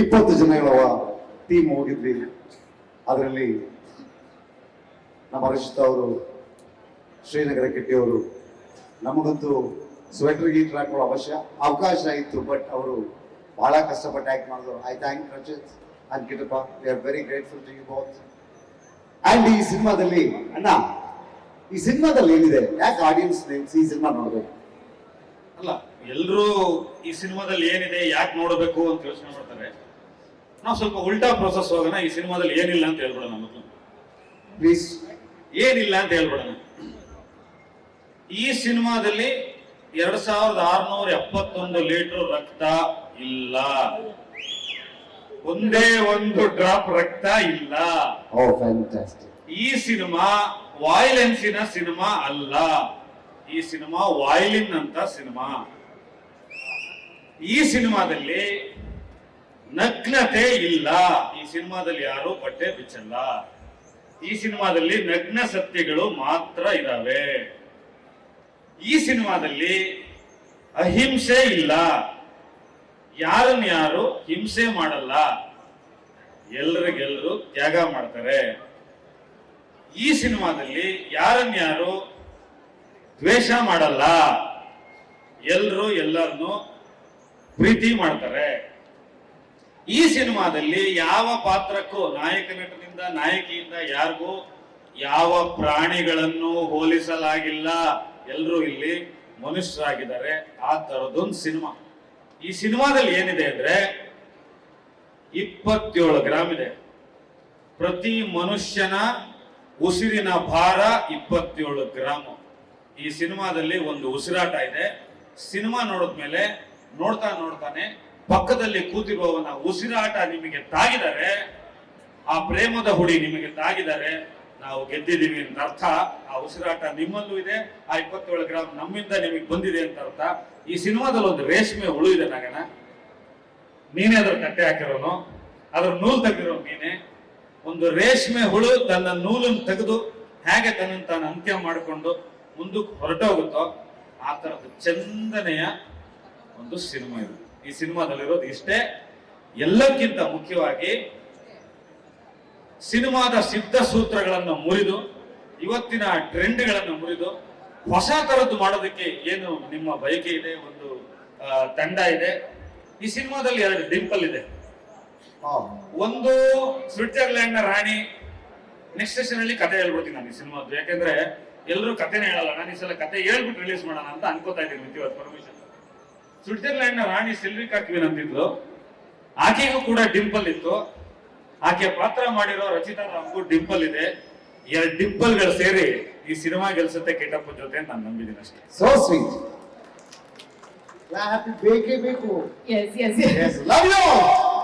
ಇಪ್ಪತ್ತು ಇರುವ ಟೀಮ್ ಹೋಗಿದ್ವಿ. ಅದರಲ್ಲಿ ನಮ್ಮ ರಚಿತಾ ಅವರು, ಶ್ರೀನಗರ ಕೆಟ್ಟಿಯವರು, ನಮಗಂತೂ ಸ್ವೆಟರ್ ಗೀಟರ್ ಹಾಕೊಳ್ಳೋ ಅವಶ್ಯ, ಅವಕಾಶ ಇತ್ತು ಬಟ್ ಅವರು ಬಹಳ ಕಷ್ಟಪಟ್ಟು ಆ್ಯಕ್ಟ್ ಮಾಡಿದ್ರು. I thank Rachit and Kitappa we are very grateful to you both and ಈ ಸಿನಿಮಾದಲ್ಲಿ, ಅಣ್ಣ, ಈ ಸಿನಿಮಾದಲ್ಲಿ ಏನಿದೆ? ಯಾಕೆ ಆಡಿಯನ್ಸ್ ಈ ಸಿನಿಮಾ ನೋಡಬೇಕು? ಅಲ್ಲ ಎಲ್ಲರೂ ಈ ಸಿನಿಮಾದಲ್ಲಿ ಏನಿದೆ ಯಾಕೆ ನೋಡಬೇಕು ಅಂತ ಯೋಚನೆ ಮಾಡ್ತಾರೆ. ನಾವು ಸ್ವಲ್ಪ ಉಲ್ಟಾ ಪ್ರೊಸೆಸ್ ಹೋಗೋಣ ಈ ಸಿನಿಮಾದಲ್ಲಿ ಏನಿಲ್ಲ ಅಂತ ಹೇಳ್ಬಿಡೋಣ ಮೊದಲು. ಪ್ಲೀಸ್ ಏನಿಲ್ಲ ಅಂತ ಹೇಳ್ಬಿಡೋಣ. ಈ ಸಿನಿಮಾದಲ್ಲಿ ಎರಡ್ ಸಾವಿರದ ಆರ್ನೂರ ಎಪ್ಪತ್ತೊಂದು ಲೀಟರ್ ರಕ್ತ ಇಲ್ಲ. ಒಂದೇ ಒಂದು ಡ್ರಾಪ್ ರಕ್ತ ಇಲ್ಲ. ಫ್ಯಾಂಟಾಸ್ಟಿಕ್ ಈ ಸಿನಿಮಾ ವಾಯ್ಲೆನ್ಸಿನ ಸಿನಿಮಾ ಅಲ್ಲ. ಈ ಸಿನಿಮಾ ವಾಯ್ಲಿನ್ ಅಂತ ಸಿನಿಮಾ. ಈ ಸಿನಿಮಾದಲ್ಲಿ ನಗ್ನತೆ ಇಲ್ಲ. ಈ ಸಿನಿಮಾದಲ್ಲಿ ಯಾರು ಬಟ್ಟೆ ಬಿಚ್ಚಲ್ಲ. ಈ ಸಿನಿಮಾದಲ್ಲಿ ನಗ್ನ ಸತ್ಯಗಳು ಮಾತ್ರ ಇದಾವೆ. ಈ ಸಿನಿಮಾದಲ್ಲಿ ಅಹಿಂಸೆ ಇಲ್ಲ. ಯಾರನ್ನ ಯಾರು ಹಿಂಸೆ ಮಾಡಲ್ಲ. ಎಲ್ರಿಗೆಲ್ಲರೂ ತ್ಯಾಗ ಮಾಡ್ತಾರೆ. ಈ ಸಿನಿಮಾದಲ್ಲಿ ಯಾರನ್ನ ಯಾರು ದ್ವೇಷ ಮಾಡಲ್ಲ. ಎಲ್ಲರೂ ಎಲ್ಲರನ್ನು ಪ್ರೀತಿ ಮಾಡ್ತಾರೆ. ಈ ಸಿನಿಮಾದಲ್ಲಿ ಯಾವ ಪಾತ್ರಕ್ಕೂ ನಾಯಕ ನಟನಿಂದ, ನಾಯಕಿಯಿಂದ ಯಾರಿಗೂ ಯಾವ ಪ್ರಾಣಿಗಳನ್ನು ಹೋಲಿಸಲಾಗಿಲ್ಲ. ಎಲ್ಲರೂ ಇಲ್ಲಿ ಮನುಷ್ಯರಾಗಿದ್ದಾರೆ. ಆ ತರದೊಂದು ಸಿನಿಮಾ. ಈ ಸಿನಿಮಾದಲ್ಲಿ ಏನಿದೆ ಅಂದ್ರೆ ಇಪ್ಪತ್ತೇಳು ಗ್ರಾಮ್ ಇದೆ. ಪ್ರತಿ ಮನುಷ್ಯನ ಉಸಿರಿನ ಭಾರ ಇಪ್ಪತ್ತೇಳು ಗ್ರಾಮ್. ಈ ಸಿನಿಮಾದಲ್ಲಿ ಒಂದು ಉಸಿರಾಟ ಇದೆ. ಸಿನಿಮಾ ನೋಡಿದ್ಮೇಲೆ ನೋಡ್ತಾ ನೋಡ್ತಾನೆ ಪಕ್ಕದಲ್ಲಿ ಕೂತಿರುವವನ ಉಸಿರಾಟ ನಿಮಗೆ ತಾಗಿದರೆ, ಆ ಪ್ರೇಮದ ಹುಡಿ ನಿಮಗೆ ತಾಗಿದರೆ ನಾವು ಗೆದ್ದಿದ್ದೀವಿ ಅಂತ ಅರ್ಥ. ಆ ಉಸಿರಾಟ ನಿಮ್ಮಲ್ಲೂ ಇದೆ, ಆ ಇಪ್ಪತ್ತೇಳು ಗ್ರಾಮ್ ನಮ್ಮಿಂದ ನಿಮಗೆ ಬಂದಿದೆ ಅಂತ ಅರ್ಥ. ಈ ಸಿನಿಮಾದಲ್ಲಿ ಒಂದು ರೇಷ್ಮೆ ಹುಳು ಇದೆ ನಾಗನ ನೀನೇ ಅದ್ರ ಕಟ್ಟೆ ಹಾಕಿರೋನು. ಅದ್ರ ನೂಲು ತೆಗೆದಿರೋ ನೀನೆ. ಒಂದು ರೇಷ್ಮೆ ಹುಳು ತನ್ನ ನೂಲನ್ನು ತೆಗೆದು ಹೇಗೆ ತನ್ನ ತಾನು ಅಂತ್ಯ ಮಾಡಿಕೊಂಡು ಮುಂದಕ್ಕೆ ಹೊರಟೋಗುತ್ತೋ, ಆ ತರದ ಚಂದನೆಯ ಒಂದು ಸಿನಿಮಾ ಇದು. ಈ ಸಿನಿಮಾದಲ್ಲಿರೋದು ಇಷ್ಟೇ ಎಲ್ಲಕ್ಕಿಂತ ಮುಖ್ಯವಾಗಿ ಸಿನಿಮಾದ ಸಿದ್ಧ ಸೂತ್ರಗಳನ್ನು ಮುರಿದು ಇವತ್ತಿನ ಟ್ರೆಂಡ್ಗಳನ್ನು ಮುರಿದು ಹೊಸ ತರದ್ದು ಮಾಡೋದಕ್ಕೆ ಏನು ನಿಮ್ಮ ಬಯಕೆ ಇದೆ? ಒಂದು ತಂಡ ಇದೆ. ಈ ಸಿನಿಮಾದಲ್ಲಿ ಎರಡು ಡಿಂಪಲ್ ಇದೆ. ಒಂದು ಸ್ವಿಟ್ಜರ್ಲ್ಯಾಂಡ್ನ ರಾಣಿ. ನೆಕ್ಸ್ಟ್ ಸೆಷನ್ ಅಲ್ಲಿ ಕತೆ ಹೇಳ್ಬಿಡ್ತೀನಿ ನಾನು ಈ ಸಿನಿಮಾದ್ದು ಯಾಕಂದ್ರೆ ಎಲ್ಲರೂ ಕತೆನೇ ಹೇಳಲ್ಲ. ನಾನು ಈ ಸಲ ಕತೆ ಹೇಳ್ಬಿಟ್ಟು ರಿಲೀಸ್ ಮಾಡೋಣ ಅಂತ ಅನ್ಕೋತಾ ಇದ್ದೀನಿ ಪರ್ಮಿಷನ್ ಸ್ವಿಟ್ಜರ್ಲ್ಯಾಂಡ್ನ ರಾಣಿ ಸಿಲ್ವಿಕಾ ಕ್ವೀನ್ ಅಂತಿದ್ಲು. ಆಕೆಗೂ ಕೂಡ ಡಿಂಪಲ್ ಇತ್ತು. ಆಕೆ ಪಾತ್ರ ಮಾಡಿರೋ ರಚಿತಾ ರಾಮ್ಗೂ ಡಿಂಪಲ್ ಇದೆ. ಎರಡು ಡಿಂಪಲ್ಗಳು ಸೇರಿ ಈ ಸಿನಿಮಾ ಗೆಲ್ಸುತ್ತೆ ಕೆಟಪ್ಪ ಜೊತೆ ನಾನು ನಂಬಿದ್ದೀನಿ ಅಷ್ಟೇ. ಸೋ ಸ್ವೀಟ್ ಹ್ಯಾಪಿ ಬೇಕೇ ಬೇಕು. Yes, yes, yes. Yes, love you.